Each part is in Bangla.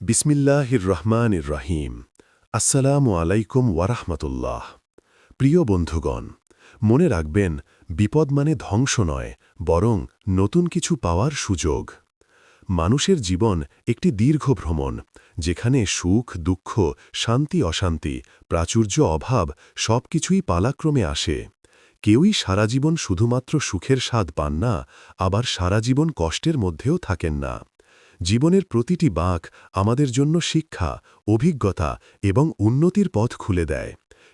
বিসমিল্লাহির রহমানির রহিম আসসালামু আলাইকুম ওয়ারাহমাতুল্লাহ প্রিয় বন্ধুগণ, মনে রাখবেন, বিপদ মানে ধ্বংস নয়, বরং নতুন কিছু পাওয়ার সুযোগ। মানুষের জীবন একটি দীর্ঘ ভ্রমণ, যেখানে সুখ, দুঃখ, শান্তি, অশান্তি, প্রাচুর্য, অভাব সব কিছুই পালাক্রমে আসে। কেউই সারা জীবন শুধুমাত্র সুখের স্বাদ পান না, আবার সারা জীবন কষ্টের মধ্যেও থাকেন না। জীবনের প্রতিটি বাঁক আমাদের জন্য শিক্ষা, অভিজ্ঞতা এবং উন্নতির পথ খুলে দেয়।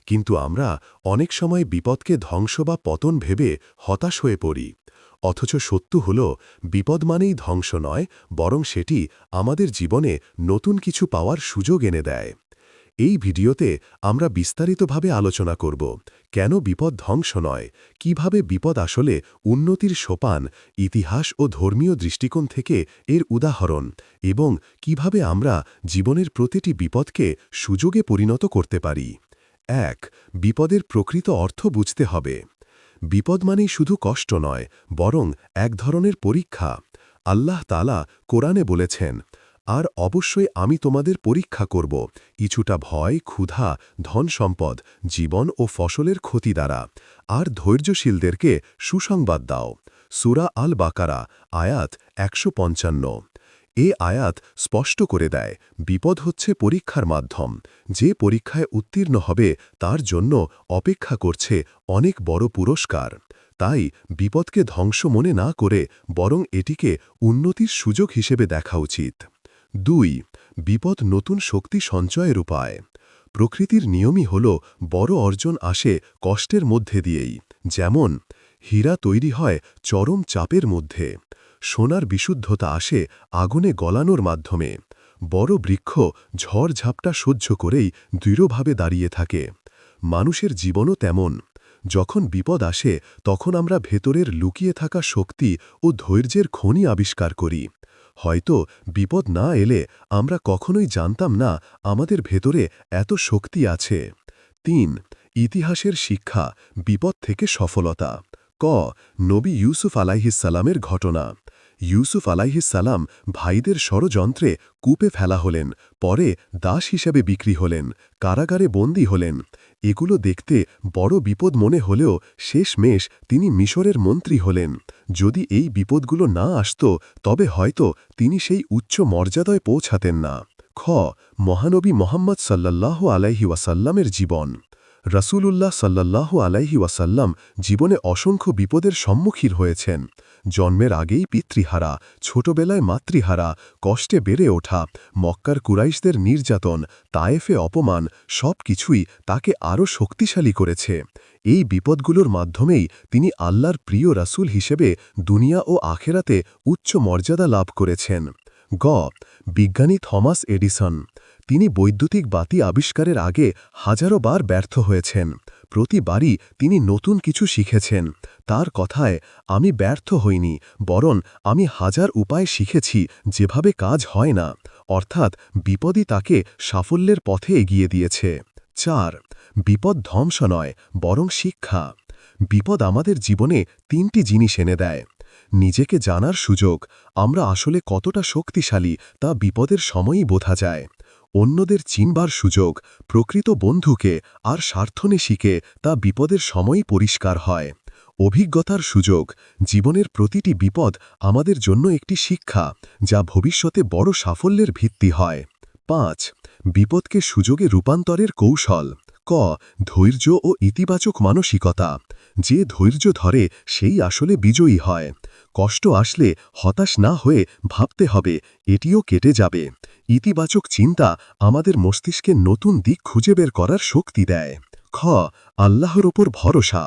কিন্তু আমরা অনেক সময় বিপদকে ধ্বংস বা পতন ভেবে হতাশ হয়ে পড়ি। অথচ সত্য হল, বিপদ মানেই ধ্বংস নয়, বরং সেটি আমাদের জীবনে নতুন কিছু পাওয়ার সুযোগ এনে দেয়। এই ভিডিওতে আমরা বিস্তারিতভাবে আলোচনা করব, কেন বিপদ ধ্বংস নয়, কীভাবে বিপদ আসলে উন্নতির সোপান ইতিহাস ও ধর্মীয় দৃষ্টিকোণ থেকে এর উদাহরণ এবং কীভাবে আমরা জীবনের প্রতিটি বিপদকে সুযোগে পরিণত করতে পারি। এক, বিপদের প্রকৃত অর্থ বুঝতে হবে। বিপদ মানেই শুধু কষ্ট নয়, বরং এক ধরনের পরীক্ষা। আল্লাহ তালা কোরআনে বলেছেন আর অবশ্যই আমি তোমাদের পরীক্ষা করব, কিছুটা ভয়, ক্ষুধা ধন সম্পদ জীবন ও ফসলের ক্ষতি দ্বারা। আর ধৈর্যশীলদেরকে সুসংবাদ দাও। সুরা আল বাকারা আয়াত একশো পঞ্চান্ন। এ আয়াত স্পষ্ট করে দেয়, বিপদ হচ্ছে পরীক্ষার মাধ্যম। যে পরীক্ষায় উত্তীর্ণ হবে, তার জন্য অপেক্ষা করছে অনেক বড় পুরস্কার। তাই বিপদকে ধ্বংস মনে না করে বরং এটিকে উন্নতির সুযোগ হিসেবে দেখা উচিত। দুই, বিপদ নতুন শক্তি সঞ্চয়ের উপায়। প্রকৃতির নিয়মই হল বড় অর্জন আসে কষ্টের মধ্যে দিয়েই। যেমন, হীরা তৈরি হয় চরম চাপের মধ্যে। সোনার বিশুদ্ধতা আসে আগুনে গলানোর মাধ্যমে। বড় বৃক্ষ ঝড়ঝাপটা সহ্য করেই দৃঢ়ভাবে দাঁড়িয়ে থাকে। মানুষের জীবনও তেমন। যখন বিপদ আসে, তখন আমরা ভেতরের লুকিয়ে থাকা শক্তি ও ধৈর্যের খনি আবিষ্কার করি। হয়তো বিপদ না এলে আমরা কখনোই জানতাম না আমাদের ভেতরে এত শক্তি আছে। তিন, ইতিহাসের শিক্ষা, বিপদ থেকে সফলতা। ক, নবী ইউসুফ আলাইহিসালামের ঘটনা। ইউসুফ আলাইহিসাল্লাম ভাইদের ষড়যন্ত্রে কূপে ফেলা হলেন, পরে দাস হিসেবে বিক্রি হলেন, কারাগারে বন্দী হলেন। এগুলো দেখতে বড় বিপদ মনে হলেও শেষ মেশ তিনি মিশরের মন্ত্রী হলেন। যদি এই বিপদগুলো না আসত, তবে হয়তো তিনি সেই উচ্চ মর্যাদায় পৌঁছাতেন না। খ. মহানবী মোহাম্মদ সাল্লাল্লাহ আলাইহি ওয়াসাল্লামের জীবন। রসুলুল্লাহ সাল্লাহ আলাইহি ওয়াসাল্লাম জীবনে অসংখ্য বিপদের সম্মুখীন হয়েছেন। জন্মের আগেই পিতৃহারা, ছোটবেলায় মাতৃহারা, কষ্টে বেড়ে ওঠা, মক্কার কুরাইশদের নির্যাতন, তায়েফে অপমান সব কিছুই তাকে আরও শক্তিশালী করেছে। এই বিপদগুলোর মাধ্যমেই তিনি আল্লাহর প্রিয় রাসুল হিসেবে দুনিয়া ও আখেরাতে উচ্চ মর্যাদা লাভ করেছেন। গ. বিজ্ঞানী থমাস এডিসন। তিনি বৈদ্যুতিক বাতি আবিষ্কারের আগে হাজারো বার ব্যর্থ হয়েছেন। প্রতিবারই তিনি নতুন কিছু শিখেছেন। তার কথায়, আমি ব্যর্থ হইনি, বরং আমি হাজার উপায় শিখেছি, যেভাবে কাজ হয় না। অর্থাৎ, বিপদই তাকে সাফল্যের পথে এগিয়ে দিয়েছে। চার, বিপদ ধ্বংস নয়, বরং শিক্ষা। বিপদ আমাদের জীবনে তিনটি জিনিস এনে দেয়। নিজেকে জানার সুযোগ, আমরা আসলে কতটা শক্তিশালী, তা বিপদের সময়ই বোঝা যায়। অন্যদের চিনবার সুযোগ প্রকৃত বন্ধুকে আর স্বার্থনে শিখে তা বিপদের সময়ই পরিষ্কার হয়। অভিজ্ঞতার সুযোগ জীবনের প্রতিটি বিপদ আমাদের জন্য একটি শিক্ষা যা ভবিষ্যতে বড় সাফল্যের ভিত্তি হয়। পাঁচ, বিপদকে সুযোগে রূপান্তরের কৌশল। ক, ধৈর্য ও ইতিবাচক মানসিকতা। যে ধৈর্য ধরে সেই আসলে বিজয়ী হয়। কষ্ট আসলে হতাশ না হয়ে ভাবতে হবে, এটিও কেটে যাবে। ইতিবাচক চিন্তা আমাদের মস্তিষ্কে নতুন দিক খুঁজে বের করার শক্তি দেয়। খ, আল্লাহর ওপর ভরসা।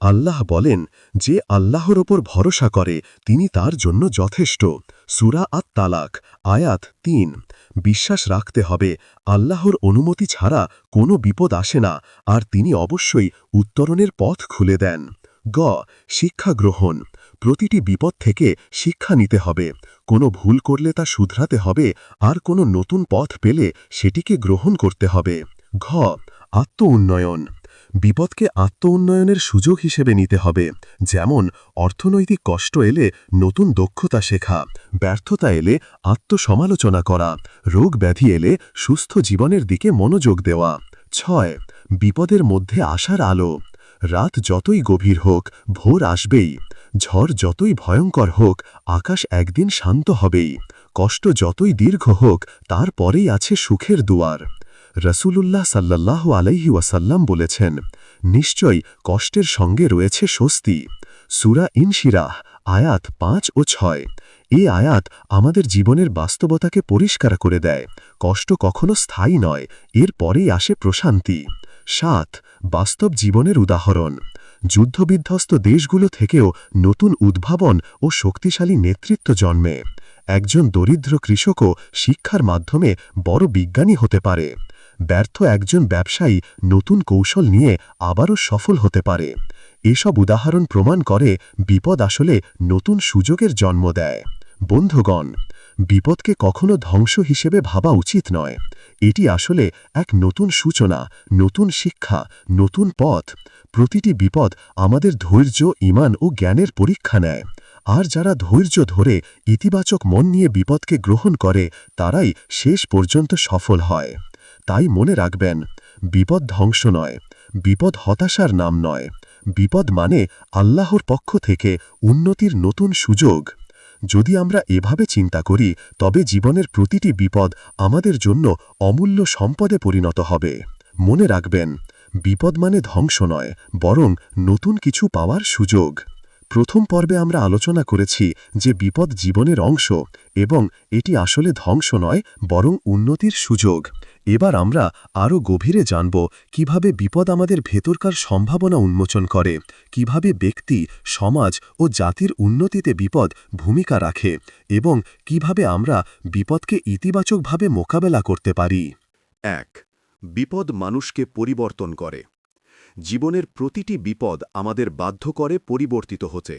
আল্লাহ বলেন, যে আল্লাহর ওপর ভরসা করে, তিনি তার জন্য যথেষ্ট। সুরা আত তালাক আয়াত তিন। বিশ্বাস রাখতে হবে, আল্লাহর অনুমতি ছাড়া কোনো বিপদ আসে না, আর তিনি অবশ্যই উত্তরণের পথ খুলে দেন। গ, শিক্ষা গ্রহণ। প্রতিটি বিপদ থেকে শিক্ষা নিতে হবে। কোনো ভুল করলে তা শুধরাতে হবে, আর কোনো নতুন পথ পেলে সেটিকে গ্রহণ করতে হবে। ঘ আত্ম উন্নয়ন বিপদকে আত্ম উন্নয়নের সুযোগ হিসেবে নিতে হবে। যেমন, অর্থনৈতিক কষ্ট এলে নতুন দক্ষতা শেখা, ব্যর্থতা এলে আত্মসমালোচনা করা, রোগ ব্যাধি এলে সুস্থ জীবনের দিকে মনোযোগ দেওয়া। ছয়, বিপদের মধ্যে আসার আলো। রাত যতই গভীর হোক, ভোর আসবেই। ঝড় যতই ভয়ঙ্কর হোক, আকাশ একদিন শান্ত হবেই। কষ্ট যতই দীর্ঘ হোক, তারপরেই আছে সুখের দুয়ার। রসুলুল্লাহ সাল্লাল্লাহু আলাইহি ওয়াসাল্লাম বলেছেন, নিশ্চয়ই কষ্টের সঙ্গে রয়েছে স্বস্তি। সুরা ইনশিরাহ, আয়াত পাঁচ ও ছয়। এই আয়াত আমাদের জীবনের বাস্তবতাকে পরিষ্কার করে দেয়। কষ্ট কখনো স্থায়ী নয়, এর পরেই আসে প্রশান্তি। সাত, বাস্তব জীবনের উদাহরণ। যুদ্ধবিধ্বস্ত দেশগুলো থেকেও নতুন উদ্ভাবন ও শক্তিশালী নেতৃত্ব জন্মে। একজন দরিদ্র কৃষকও শিক্ষার মাধ্যমে বড় বিজ্ঞানী হতে পারে। ব্যর্থ একজন ব্যবসায়ী নতুন কৌশল নিয়ে আবারও সফল হতে পারে। এসব উদাহরণ প্রমাণ করে বিপদ আসলে নতুন সুযোগের জন্ম দেয়। বন্ধুগণ বিপদকে কখনো ধ্বংস হিসেবে ভাবা উচিত নয়। এটি আসলে এক নতুন সূচনা, নতুন শিক্ষা, নতুন পথ। প্রতিটি বিপদ আমাদের ধৈর্য, ইমান ও জ্ঞানের পরীক্ষা নেয়। আর যারা ধৈর্য ধরে ইতিবাচক মন নিয়ে বিপদকে গ্রহণ করে, তারাই শেষ পর্যন্ত সফল হয়। তাই মনে রাখবেন, বিপদ ধ্বংস নয়, বিপদ হতাশার নাম নয়। বিপদ মানে আল্লাহর পক্ষ থেকে উন্নতির নতুন সুযোগ। যদি আমরা এভাবে চিন্তা করি, তবে জীবনের প্রতিটি বিপদ আমাদের জন্য অমূল্য সম্পদে পরিণত হবে। মনে রাখবেন, বিপদ মানে ধ্বংস নয়, বরং নতুন কিছু পাওয়ার সুযোগ। প্রথম পর্বে আমরা আলোচনা করেছি যে বিপদ জীবনের অংশ এবং এটি আসলে ধ্বংস নয়, বরং উন্নতির সুযোগ। এবার আমরা আরও গভীরে জানব কীভাবে বিপদ আমাদের ভেতরকার সম্ভাবনা উন্মোচন করে, কীভাবে ব্যক্তি, সমাজ ও জাতির উন্নতিতে বিপদ ভূমিকা রাখে এবং কীভাবে আমরা বিপদকে ইতিবাচকভাবে মোকাবেলা করতে পারি। এক, বিপদ মানুষকে পরিবর্তন করে। জীবনের প্রতিটি বিপদ আমাদের বাধ্য করে পরিবর্তিত হতে।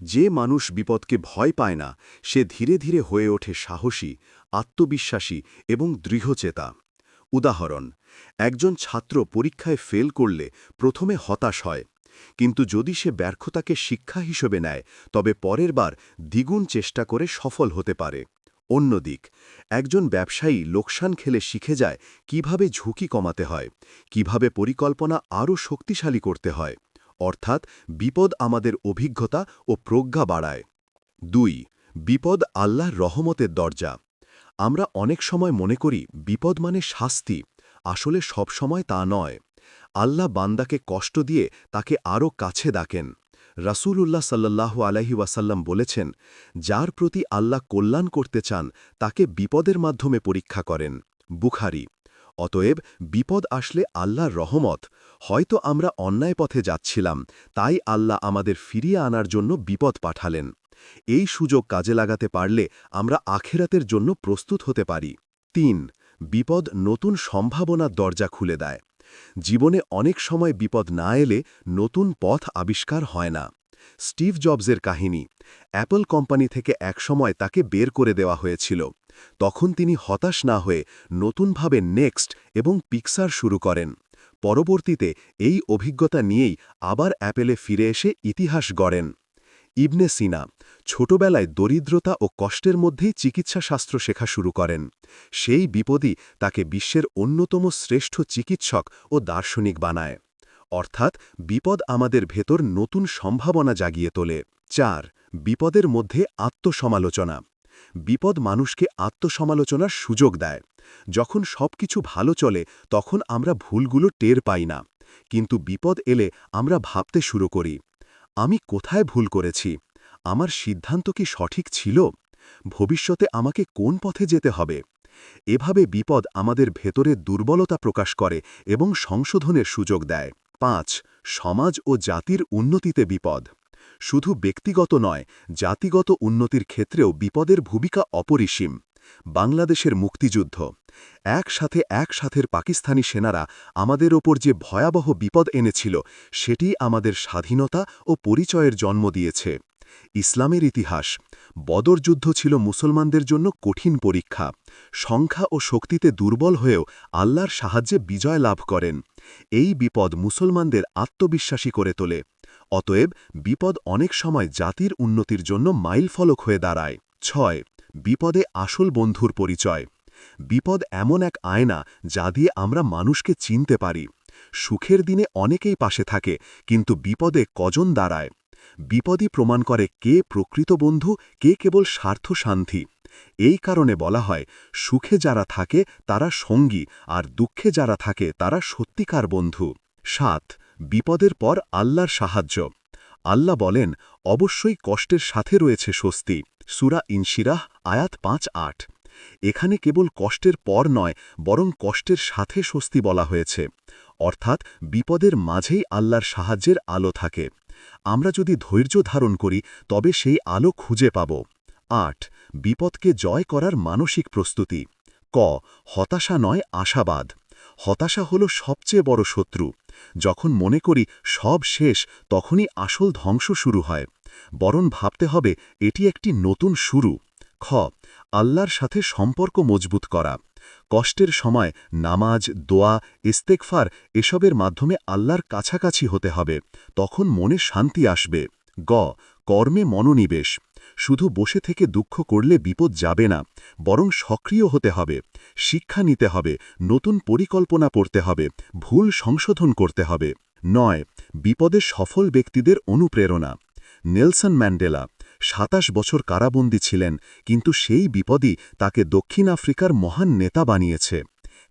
যে মানুষ বিপদকে ভয় পায় না, সে ধীরে ধীরে হয়ে ওঠে সাহসী, আত্মবিশ্বাসী এবং দৃঢ়চেতা। উদাহরণ, একজন ছাত্র পরীক্ষায় ফেল করলে প্রথমে হতাশ হয়, কিন্তু যদি সে ব্যর্থতাকে শিক্ষা হিসেবে নেয়, তবে পরের বার দ্বিগুণ চেষ্টা করে সফল হতে পারে। অন্যদিক, একজন ব্যবসায়ী লোকসান খেলে শিখে যায় কীভাবে ঝুঁকি কমাতে হয়, কীভাবে পরিকল্পনা আরও শক্তিশালী করতে হয়, অর্থাৎ বিপদ আমাদের অভিজ্ঞতা ও প্রজ্ঞা বাড়ায়। দুই, বিপদ আল্লাহর রহমতের দরজা। আমরা অনেক সময় মনে করি বিপদ মানে শাস্তি, আসলে সব সময় তা নয়। আল্লাহ বান্দাকে কষ্ট দিয়ে তাকে আরও কাছে ডাকেন। রাসূলুল্লাহ সাল্লাল্লাহু আলাইহি ওয়াসাল্লাম বলেছেন, যার প্রতি আল্লাহ কল্যাণ করতে চান, তাকে বিপদের মাধ্যমে পরীক্ষা করেন। বুখারি। অতএব বিপদ আসলে আল্লাহর রহমত। হয়তো আমরা অন্যায় পথে যাচ্ছিলাম, তাই আল্লাহ আমাদের ফিরিয়ে আনার জন্য বিপদ পাঠালেন। এই সুযোগ কাজে লাগাতে পারলে আমরা আখেরাতের জন্য প্রস্তুত হতে পারি। তিন, বিপদ নতুন সম্ভাবনার দরজা খুলে দেয়। জীবনে অনেক সময় বিপদ না এলে নতুন পথ আবিষ্কার হয় না। স্টিভ জবসের কাহিনী, অ্যাপল কোম্পানি থেকে একসময় তাকে বের করে দেওয়া হয়েছিল। তখন তিনি হতাশ না হয়ে নতুনভাবে নেক্সট এবং পিকসার শুরু করেন। পরবর্তীতে এই অভিজ্ঞতা নিয়েই আবার অ্যাপেলে ফিরে এসে ইতিহাস গড়েন। ইবনে সিনা ছোটবেলায় দরিদ্রতা ও কষ্টের মধ্যেই চিকিৎসাশাস্ত্র শেখা শুরু করেন। সেই বিপদই তাকে বিশ্বের অন্যতম শ্রেষ্ঠ চিকিৎসক ও দার্শনিক বানায়। অর্থাৎ বিপদ আমাদের ভেতর নতুন সম্ভাবনা জাগিয়ে তোলে। চার, বিপদের মধ্যে আত্মসমালোচনা। বিপদ মানুষকে আত্মসমালোচনার সুযোগ দেয়। যখন সবকিছু ভালো চলে, তখন আমরা ভুলগুলো টের পাই না। কিন্তু বিপদ এলে আমরা ভাবতে শুরু করি। আমি কোথায় ভুল করেছি? আমার সিদ্ধান্ত কি সঠিক ছিল? ভবিষ্যতে আমাকে কোন পথে যেতে হবে? এভাবে বিপদ আমাদের ভেতরে দুর্বলতা প্রকাশ করে এবং সংশোধনের সুযোগ দেয়। পাঁচ, সমাজ ও জাতির উন্নতিতে বিপদ। শুধু ব্যক্তিগত নয়, জাতিগত উন্নতির ক্ষেত্রেও বিপদের ভূমিকা অপরিসীম। বাংলাদেশের মুক্তিযুদ্ধ। একসাথে একসাথের পাকিস্তানি সেনারা আমাদের ওপর যে ভয়াবহ বিপদ এনেছিল, সেটি আমাদের স্বাধীনতা ও পরিচয়ের জন্ম দিয়েছে। ইসলামের ইতিহাস, বদর যুদ্ধ ছিল মুসলমানদের জন্য কঠিন পরীক্ষা। সংখ্যা ও শক্তিতে দুর্বল হয়েও আল্লাহর সাহায্যে বিজয় লাভ করেন। এই বিপদ মুসলমানদের আত্মবিশ্বাসী করে তোলে। অতএব বিপদ অনেক সময় জাতির উন্নতির জন্য মাইলফলক হয়ে দাঁড়ায়। ছয়, বিপদে আসল বন্ধুর পরিচয়। বিপদ এমন এক আয়না যা দিয়ে আমরা মানুষকে চিনতে পারি। সুখের দিনে অনেকেই পাশে থাকে, কিন্তু বিপদে কজন দাঁড়ায়? বিপদই প্রমাণ করে কে প্রকৃত বন্ধু, কে কেবল স্বার্থ শান্তি এই কারণে বলা হয়, সুখে যারা থাকে তারা সঙ্গী, আর দুঃখে যারা থাকে তারা সত্যিকার বন্ধু। সাত, বিপদের পর আল্লাহর সাহায্য। আল্লাহ বলেন, অবশ্যই কষ্টের সাথে রয়েছে স্বস্তি। সুরা ইনশিরাহ, আয়াত পাঁচ আট। এখানে কেবল কষ্টের পর নয়, বরং কষ্টের সাথে স্বস্তি বলা হয়েছে। অর্থাৎ বিপদের মাঝেই আল্লাহর সাহায্যের আলো থাকে। আমরা যদি ধৈর্য ধারণ করি, তবে সেই আলো খুঁজে পাব। আট, বিপদকে জয় করার মানসিক প্রস্তুতি। ক, হতাশা নয়, আশাবাদ। হতাশা হল সবচেয়ে বড় শত্রু। যখন মনে করি সব শেষ, তখনই আসল ধ্বংস শুরু হয়। বরং ভাবতে হবে, এটি একটি নতুন শুরু। খ, আল্লাহর সাথে সম্পর্ক মজবুত করা। কষ্টের সময় নামাজ, দোয়া ইস্তেকফার এসবের মাধ্যমে আল্লাহর কাছাকাছি হতে হবে। তখন মনে শান্তি আসবে। গ, কর্মে মনোনিবেশ। শুধু বসে থেকে দুঃখ করলে বিপদ যাবে না, বরং সক্রিয় হতে হবে। শিক্ষা নিতে হবে, নতুন পরিকল্পনা পড়তে হবে, ভুল সংশোধন করতে হবে। নয়, বিপদে সফল ব্যক্তিদের অনুপ্রেরণা। নেলসন ম্যান্ডেলা সাতাশ বছর কারাবন্দী ছিলেন, কিন্তু সেই বিপদই তাকে দক্ষিণ আফ্রিকার মহান নেতা বানিয়েছে।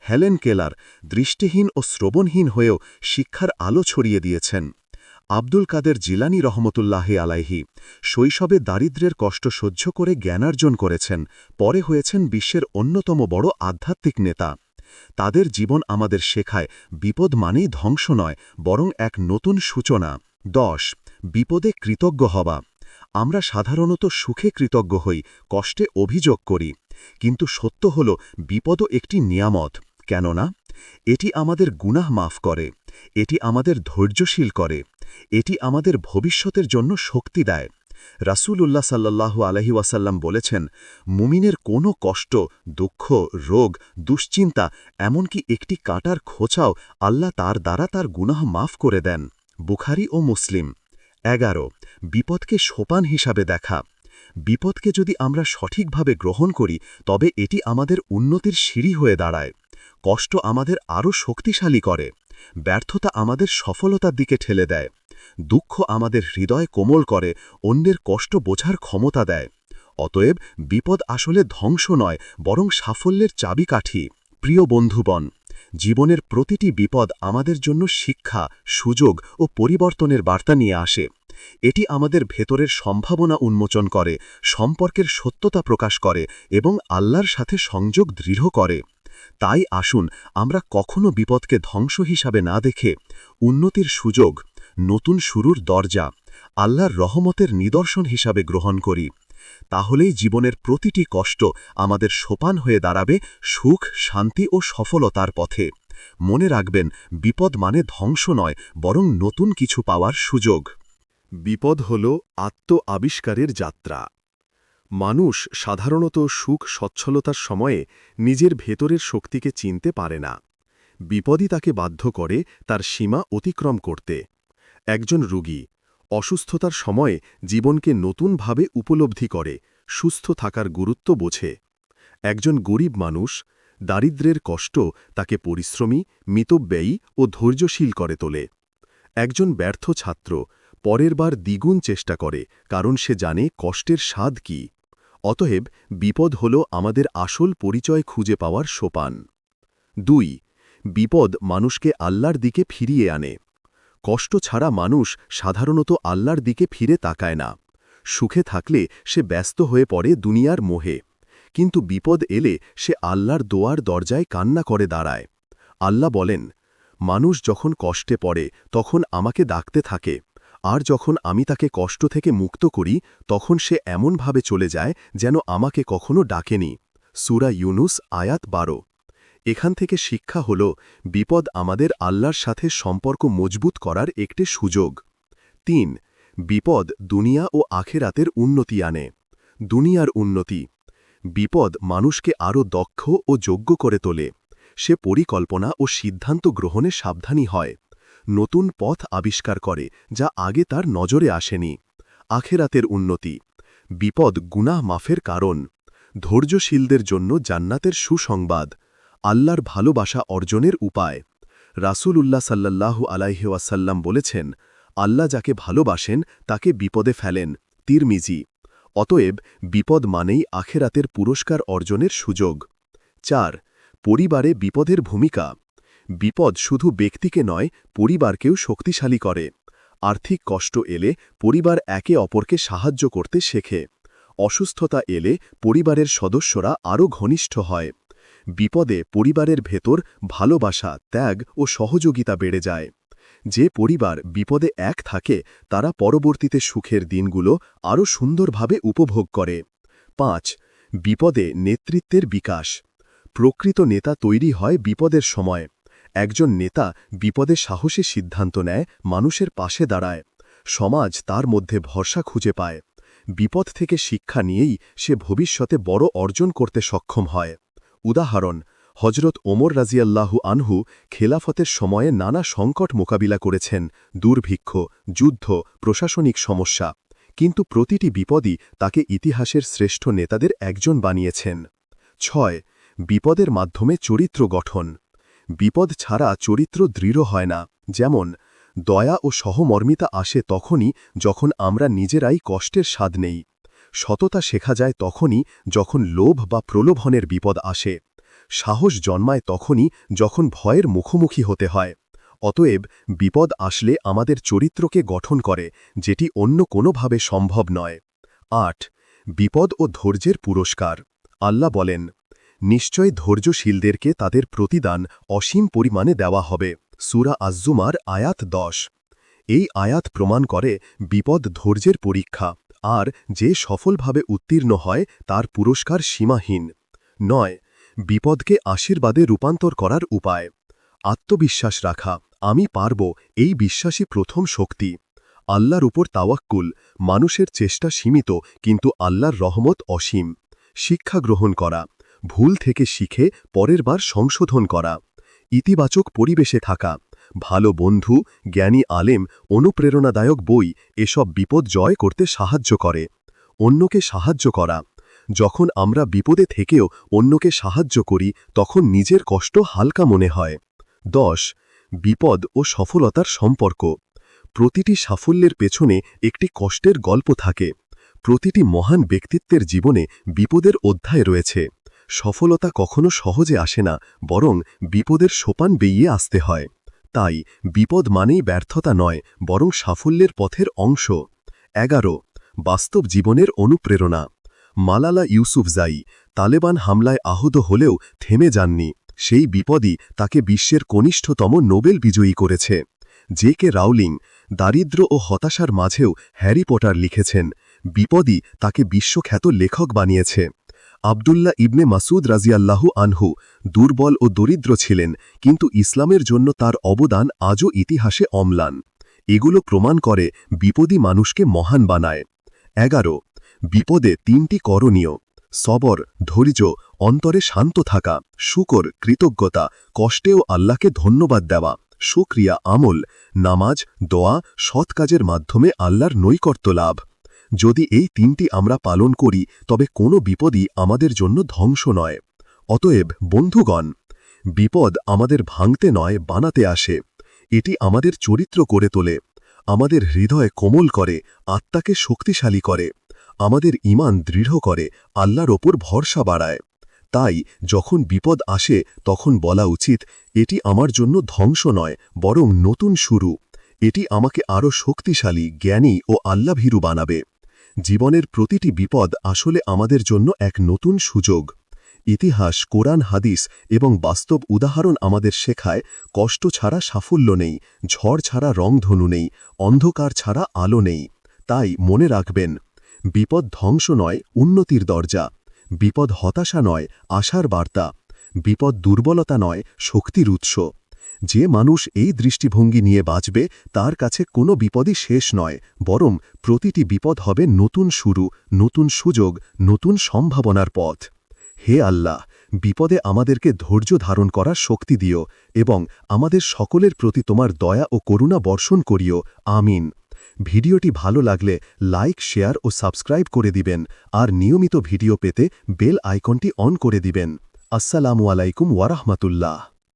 হেলেন কেলার দৃষ্টিহীন ও শ্রবণহীন হয়েও শিক্ষার আলো ছড়িয়ে দিয়েছেন। আব্দুল কাদের জিলানি রহমতুল্লাহে আলাইহি শৈশবে দারিদ্র্যের কষ্ট সহ্য করে জ্ঞানার্জন করেছেন, পরে হয়েছেন বিশ্বের অন্যতম বড় আধ্যাত্মিক নেতা। তাদের জীবন আমাদের শেখায়, বিপদ মানেই ধ্বংস নয়, বরং এক নতুন সূচনা। দশ, বিপদে কৃতজ্ঞ হওয়া। আমরা সাধারণত সুখে কৃতজ্ঞ হই, কষ্টে অভিযোগ করি। কিন্তু সত্য হল, বিপদও একটি নিয়ামত। কেননা, এটি আমাদের গুনাহ মাফ করে, এটি আমাদের ধৈর্যশীল করে, এটি আমাদের ভবিষ্যতের জন্য শক্তি দেয়। রাসূলুল্লাহ সাল্লাল্লাহু আলহি ওয়াসাল্লাম বলেছেন, মুমিনের কোনো কষ্ট, দুঃখ, রোগ, দুশ্চিন্তা, এমনকি একটি কাটার খোঁচাও আল্লাহ তার দ্বারা তার গুনাহ মাফ করে দেন। বুখারি ও মুসলিম। এগারো, বিপদকে সোপান হিসাবে দেখা। বিপদকে যদি আমরা সঠিকভাবে গ্রহণ করি, তবে এটি আমাদের উন্নতির সিঁড়ি হয়ে দাঁড়ায়। কষ্ট আমাদের আরও শক্তিশালী করে। ব্যর্থতা আমাদের সফলতার দিকে ঠেলে দেয়। দুঃখ আমাদের হৃদয় কোমল করে, অন্যের কষ্ট বোঝার ক্ষমতা দেয়। অতএব বিপদ আসলে ধ্বংস নয়, বরং সাফল্যের চাবিকাঠি। প্রিয় বন্ধুবন জীবনের প্রতিটি বিপদ আমাদের জন্য শিক্ষা, সুযোগ ও পরিবর্তনের বার্তা নিয়ে আসে। এটি আমাদের ভেতরের সম্ভাবনা উন্মোচন করে, সম্পর্কের সত্যতা প্রকাশ করে এবং আল্লাহর সাথে সংযোগ দৃঢ় করে। তাই আসুন, আমরা কখনো বিপদকে ধ্বংস হিসাবে না দেখে উন্নতির সুযোগ, নতুন শুরুর দরজা, আল্লাহর রহমতের নিদর্শন হিসাবে গ্রহণ করি। তাহলেই জীবনের প্রতিটি কষ্ট আমাদের সোপান হয়ে দাঁড়াবে সুখ, শান্তি ও সফলতার পথে। মনে রাখবেন, বিপদ মানে ধ্বংস নয়, বরং নতুন কিছু পাওয়ার সুযোগ। বিপদ হল আত্ম আবিষ্কারের যাত্রা। মানুষ সাধারণত সুখ, সচ্ছলতার সময়ে নিজের ভেতরের শক্তিকে চিনতে পারে না। বিপদই তাকে বাধ্য করে তার সীমা অতিক্রম করতে। একজন রুগী অসুস্থতার সময়ে জীবনকে নতুনভাবে উপলব্ধি করে, সুস্থ থাকার গুরুত্ব বোঝে। একজন গরিব মানুষ দারিদ্র্যের কষ্ট তাকে পরিশ্রমী, মিতব্যয়ী ও ধৈর্যশীল করে তোলে। একজন ব্যর্থ ছাত্র পরের বার দ্বিগুণ চেষ্টা করে, কারণ সে জানে কষ্টের স্বাদ কি। অতএব বিপদ হল আমাদের আসল পরিচয় খুঁজে পাওয়ার সোপান। দুই, বিপদ মানুষকে আল্লাহর দিকে ফিরিয়ে আনে। কষ্ট ছাড়া মানুষ সাধারণত আল্লাহর দিকে ফিরে তাকায় না। সুখে থাকলে সে ব্যস্ত হয়ে পড়ে দুনিয়ার মোহে। কিন্তু বিপদ এলে সে আল্লাহর দোয়ার দরজায় কান্না করে দাঁড়ায়। আল্লাহ বলেন, মানুষ যখন কষ্টে পড়ে, তখন আমাকে ডাকতে থাকে। আর যখন আমি তাকে কষ্ট থেকে মুক্ত করি, তখন সে এমনভাবে চলে যায় যেন আমাকে কখনো ডাকেনি। সুরা ইউনুস, আয়াত বারো। এখান থেকে শিক্ষা হল বিপদ আমাদের আল্লাহর সাথে সম্পর্ক মজবুত করার একটি সুযোগ। তিন, বিপদ দুনিয়া ও আখেরাতের উন্নতি আনে। দুনিয়ার উন্নতি। বিপদ মানুষকে আরও দক্ষ ও যোগ্য করে তোলে। সে পরিকল্পনা ও সিদ্ধান্ত গ্রহণে সাবধানী হয়। নতুন পথ আবিষ্কার করে, যা আগে তার নজরে আসেনি। আখেরাতের উন্নতি। বিপদ গুনাহ মাফের কারণ। ধৈর্যশীলদের জন্য জান্নাতের সুসংবাদ। আল্লাহর ভালোবাসা অর্জনের উপায়। রাসূল উল্লাহ সাল্লাল্লাহু আলাইহাসাল্লাম বলেছেন, আল্লাহ যাকে ভালোবাসেন, তাকে বিপদে ফেলেন। তিরমিজি, অতএব বিপদ মানেই আখেরাতের পুরস্কার অর্জনের সুযোগ। চার, পরিবারে বিপদের ভূমিকা। বিপদ শুধু ব্যক্তিকে নয়, পরিবারকেও শক্তিশালী করে। আর্থিক কষ্ট এলে পরিবার একে অপরকে সাহায্য করতে শেখে। অসুস্থতা এলে পরিবারের সদস্যরা আরও ঘনিষ্ঠ হয়। বিপদে পরিবারের ভেতর ভালোবাসা, ত্যাগ ও সহযোগিতা বেড়ে যায়। যে পরিবার বিপদে এক থাকে, তারা পরবর্তীতে সুখের দিনগুলো আরও সুন্দরভাবে উপভোগ করে। পাঁচ, বিপদে নেতৃত্বের বিকাশ। প্রকৃত নেতা তৈরি হয় বিপদের সময়। একজন নেতা বিপদে সাহসী সিদ্ধান্ত নেয়, মানুষের পাশে দাঁড়ায়। সমাজ তার মধ্যে ভরসা খুঁজে পায়। বিপদ থেকে শিক্ষা নিয়েই সে ভবিষ্যতে বড় অর্জন করতে সক্ষম হয়। উদাহরণ হজরত ওমর রাজিয়াল্লাহু আনহু খেলাফতের সময়ে নানা সংকট মোকাবিলা করেছেন, দুর্ভিক্ষ, যুদ্ধ, প্রশাসনিক সমস্যা। কিন্তু প্রতিটি বিপদই তাকে ইতিহাসের শ্রেষ্ঠ নেতাদের একজন বানিয়েছেন। ছয়, বিপদের মাধ্যমে চরিত্র গঠন। বিপদ ছাড়া চরিত্র দৃঢ় হয় না। যেমন, দয়া ও সহমর্মিতা আসে তখনই যখন আমরা নিজেরাই কষ্টের স্বাদ নেই। সততা শেখা যায় তখনই যখন লোভ বা প্রলোভনের বিপদ আসে। সাহস জন্মায় তখনই যখন ভয়ের মুখোমুখি হতে হয়। অতএব বিপদ আসলে আমাদের চরিত্রকে গঠন করে, যেটি অন্য কোনোভাবে সম্ভব নয়। আট, বিপদ ও ধৈর্যের পুরস্কার। আল্লাহ বলেন, নিশ্চয় ধৈর্যশীলদেরকে তাদের প্রতিদান অসীম পরিমাণে দেওয়া হবে। সুরা আজ্জুমার আয়াত দশ। এই আয়াত প্রমাণ করে বিপদ ধৈর্যের পরীক্ষা। আর যে সফলভাবে উত্তীর্ণ হয়, তার পুরস্কার সীমাহীন। নয়, বিপদকে আশীর্বাদে রূপান্তর করার উপায়। আত্মবিশ্বাস রাখা, আমি পারব, এই বিশ্বাসী প্রথম শক্তি। আল্লাহর উপর তাওয়াক্কুল, মানুষের চেষ্টা সীমিত, কিন্তু আল্লাহর রহমত অসীম। শিক্ষা গ্রহণ করা, ভুল থেকে শিখে, পরের বার সংশোধন করা। ইতিবাচক পরিবেশে থাকা ভালো বন্ধু, জ্ঞানী আলেম, অনুপ্রেরণাদায়ক বই এসব বিপদ জয় করতে সাহায্য করে। অন্যকে সাহায্য করা। যখন আমরা বিপদে থেকেও অন্যকে সাহায্য করি, তখন নিজের কষ্ট হালকা মনে হয়। দশ, বিপদ ও সফলতার সম্পর্ক। প্রতিটি সাফল্যের পেছনে একটি কষ্টের গল্প থাকে। প্রতিটি মহান ব্যক্তিত্বের জীবনে বিপদের অধ্যায় রয়েছে। সফলতা কখনো সহজে আসে না, বরং বিপদের সোপান বেইয়ে আসতে হয়। তাই বিপদ মানেই ব্যর্থতা নয়, বরং সাফল্যের পথের অংশ। এগারো, বাস্তব জীবনের অনুপ্রেরণা। মালালা ইউসুফ ইউসুফজাই তালেবান হামলায় আহত হলেও থেমে যাননি। সেই বিপদই তাকে বিশ্বের কনিষ্ঠতম নোবেল বিজয়ী করেছে। জে কে রাউলিং, দারিদ্র ও হতাশার মাঝেও হ্যারি পটার লিখেছেন, বিপদই তাকে বিশ্বখ্যাত লেখক বানিয়েছে। আবদুল্লাহ ইবনে মাসুদ রাজিয়াল্লাহু আনহু দুর্বল ও দরিদ্র ছিলেন, কিন্তু ইসলামের জন্য তার অবদান আজও ইতিহাসে অম্লান। এগুলো প্রমাণ করে বিপদী মানুষকে মহান বানায়। এগারো, বিপদে তিনটি করণীয়। সবর, ধৈর্য, অন্তরে শান্ত থাকা, শুকর, কৃতজ্ঞতা, কষ্টেও আল্লাহকে ধন্যবাদ দেওয়া সুক্রিয়া আমল, নামাজ, দোয়া, সৎ কাজের মাধ্যমে আল্লাহর নৈকট্য লাভ। যদি এই তিনটি আমরা পালন করি, তবে কোনো বিপদই আমাদের জন্য ধ্বংস নয়। অতএব, বন্ধুগণ, বিপদ আমাদের ভাঙতে নয়, বানাতে আসে। এটি আমাদের চরিত্র করে তোলে, আমাদের হৃদয় কোমল করে, আত্মাকে শক্তিশালী করে, আমাদের ইমান দৃঢ় করে, আল্লাহর ওপর ভরসা বাড়ায়। তাই, যখন বিপদ আসে, তখন বলা উচিত, এটি আমার জন্য ধ্বংস নয়, বরং নতুন শুরু। এটি আমাকে আরও শক্তিশালী, জ্ঞানী ও আল্লাভীরু বানাবে। জীবনের প্রতিটি বিপদ আসলে আমাদের জন্য এক নতুন সুযোগ। ইতিহাস, কোরআন, হাদিস এবং বাস্তব উদাহরণ আমাদের শেখায়, কষ্ট ছাড়া সাফল্য নেই, ঝড় ছাড়া রংধনু নেই, অন্ধকার ছাড়া আলো নেই। তাই মনে রাখবেন, বিপদ ধ্বংস নয়, উন্নতির দরজা। বিপদ হতাশা নয়, আশার বার্তা। বিপদ দুর্বলতা নয়, শক্তির উৎস। যে মানুষ এই দৃষ্টিভঙ্গি নিয়ে বাঁচবে, তার কাছে কোনো বিপদই শেষ নয়, বরং প্রতিটি বিপদ হবে নতুন শুরু, নতুন সুযোগ, নতুন সম্ভাবনার পথ। হে আল্লাহ, বিপদে আমাদেরকে ধৈর্য ধারণ করার শক্তি দিও এবং আমাদের সকলের প্রতি তোমার দয়া ও করুণা বর্ষণ করিও। আমিন। ভিডিওটি ভালো লাগলে লাইক, শেয়ার ও সাবস্ক্রাইব করে দিবেন আর নিয়মিত ভিডিও পেতে বেল আইকনটি অন করে দিবেন। আসসালামু আলাইকুম ওয়ারাহমাতুল্লাহ